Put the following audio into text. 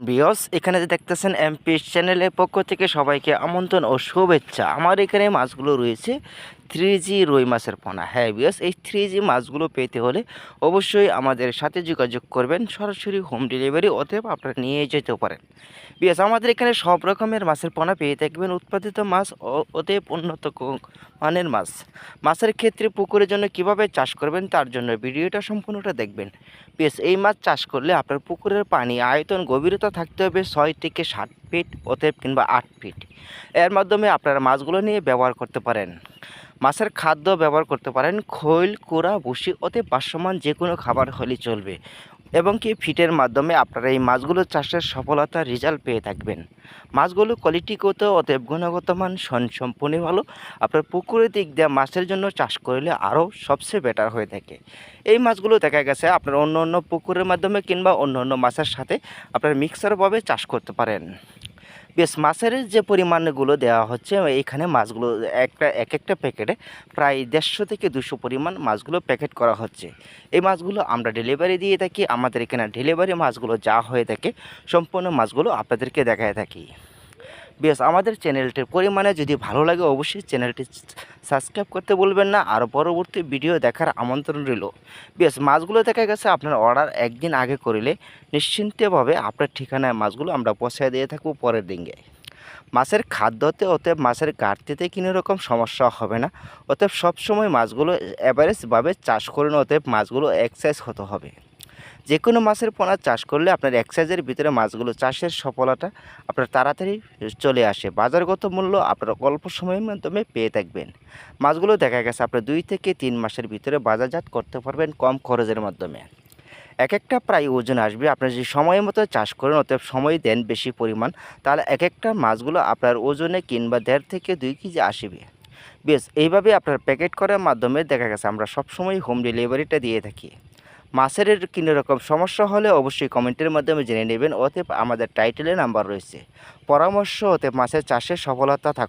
বিয়স এখানে যে দেখতেছেন এমপি চ্যানেলের পক্ষ থেকে সবাইকে আমন্ত্রণ ও শুভেচ্ছা। আমার এখানে মাছগুলো রয়েছে। থ্রি জি রুই মাছের পোনা। হ্যাঁ বিয়স এই থ্রি জি মাছগুলো পেতে হলে অবশ্যই আমাদের সাথে যোগাযোগ করবেন। সরাসরি হোম ডেলিভারি অতএব আপনারা নিয়ে যেতে পারেন। বিয়স আমাদের এখানে সব রকমের মাছের পোনা পেয়ে থাকবেন। উৎপাদিত মাছ অতএব উন্নত মানের মাছ। মাছের ক্ষেত্রে পুকুরের জন্য কীভাবে চাষ করবেন তার জন্য ভিডিওটা সম্পূর্ণটা দেখবেন। বেশ এই মাছ চাষ করলে আপনার পুকুরের পানি, আয়তন, গভীরতা থাকতে হবে ছয় থেকে সাত ফিট অতএব কিংবা আট ফিট এর মাধ্যমে আপনারা মাছগুলো নিয়ে ব্যবহার করতে পারেন। মাছের খাদ্য ব্যবহার করতে পারেন, খৈল, কুড়া, ভুসি অতএব বাসমান যে কোনো খাবার হলেই চলবে এবং কি ফিটের মাধ্যমে আপনারা এই মাছগুলো চাষের সফলতা রেজাল্ট পেয়ে থাকবেন। মাছগুলো কোয়ালিটিগত অতএব গুণগত মান সম্পূর্ণ ভালো। আপনার পুকুরের দিক দিয়ে মাছের জন্য চাষ করলে আরও সবচেয়ে বেটার হয়ে থাকে। এই মাছগুলো দেখা গেছে আপনার অন্য অন্য পুকুরের মাধ্যমে কিংবা অন্য অন্য মাছের সাথে আপনার মিক্সারভাবে চাষ করতে পারেন। বেশ মাছের যে পরিমাণগুলো দেওয়া হচ্ছে, এখানে মাছগুলো একটা, এক একটা প্যাকেটে প্রায় দেড়শো থেকে দুশো পরিমাণ মাছগুলো প্যাকেট করা হচ্ছে। এই মাছগুলো আমরা ডেলিভারি দিয়ে থাকি, আমাদের এখানে ডেলিভারি মাছগুলো যা হয়ে থাকে, সম্পূর্ণ মাছগুলো আপনাদেরকে দেখায় থাকি। বেশ, আমাদের চ্যানেলটির পরিমাণে যদি ভালো লাগে অবশ্যই চ্যানেলটি সাবস্ক্রাইব করতে বলবেন না। আর পরবর্তী ভিডিও দেখার আমন্ত্রণ রইল। বেশ, মাছগুলো দেখা গেছে আপনার অর্ডার একদিন আগে করিলে নিশ্চিন্তভাবে আপনার ঠিকানায় মাছগুলো আমরা পৌঁছে দিয়ে থাকব পরের দিনকে মাছের খাদ্যতে অতএব মাছের ঘাটতিতে কোনো রকম সমস্যা হবে না। অতএব সবসময় মাছগুলো অ্যাভারেজভাবে চাষ করুন অতএব মাছগুলো এক্সাইজ হতে হবে। যে কোনো মাছের পোনা চাষ করলে আপনার এক্সাইজের ভিতরে মাছগুলো চাষের সফলতা আপনার তাড়াতাড়ি চলে আসে। বাজারগত মূল্য আপনার অল্প সময়ের মাধ্যমে পেয়ে থাকবেন। মাছগুলো দেখা গেছে আপনার দুই থেকে তিন মাসের ভিতরে বাজারজাত করতে পারবেন কম খরচের মাধ্যমে। এক একটা প্রায় ওজন আসবে। আপনার যদি সময় মতো চাষ করেন, অতএব সময় দেন বেশি পরিমাণ, তাহলে এক একটা মাছগুলো আপনার ওজনে কিংবা দেড় থেকে দুই কেজি আসবে। বেশ, এইভাবে আপনার প্যাকেট করার মাধ্যমে দেখা গেছে আমরা সবসময় হোম ডেলিভারিটা দিয়ে থাকি। মাছের কোনো রকম সমস্যা হলে অবশ্যই কমেন্টের মাধ্যমে জেনে নেবেন। অতএব আমাদের টাইটেলে নাম্বার রয়েছে। পরামর্শ, অতএব মাছের চাষে সফলতা থাক